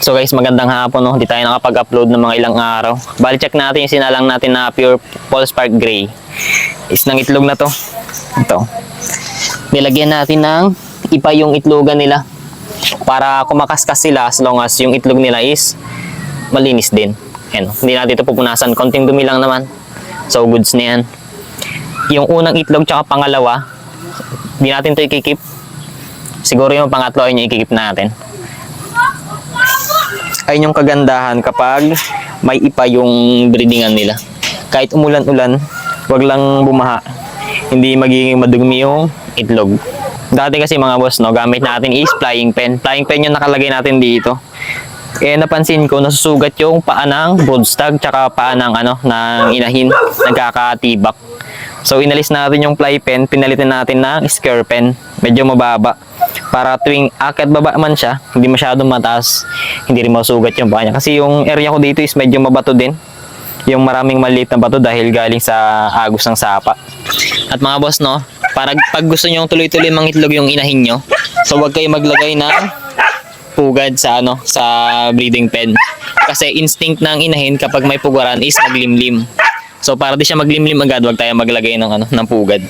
So guys, magandang hapon no. Hindi tayo nakapag-upload ng mga ilang araw. Bali check natin yung sinalang natin na pure Paul Spark Gray. Is ng itlog na to. Ito. Nilagyan natin ng ipa yung itlogan nila para kumakaskas sila as long as yung itlog nila is malinis din. Ayan, oh. hindi natin ito pupunasan. Konting dumi lang naman. So goods na yan. Yung unang itlog tsaka pangalawa, hindi natin ito ikikip. Siguro yung pangatlo ay yung ikikip natin ayun yung kagandahan kapag may ipa yung breedingan nila. Kahit umulan-ulan, wag lang bumaha. Hindi magiging madumi yung itlog. Dati kasi mga boss, no, gamit natin is flying pen. Flying pen yung nakalagay natin dito. Eh napansin ko nasusugat yung paa ng broodstag tsaka paa ng ano ng inahin nagkakatibak. So inalis natin yung fly pen, pinalitan natin ng scare pen. Medyo mababa para tuwing akit baba man siya, hindi masyadong mataas, hindi rin masugat yung paa. Kasi yung area ko dito is medyo mabato din. Yung maraming maliit na bato dahil galing sa agos ng sapa. At mga boss, no, para pag gusto nyo tuloy-tuloy mangitlog yung inahin nyo, so huwag kayo maglagay ng pugad sa ano sa breeding pen. Kasi instinct ng inahin kapag may pugaran is maglimlim. So para di siya maglimlim agad, wag tayo maglagay ng ano ng pugad.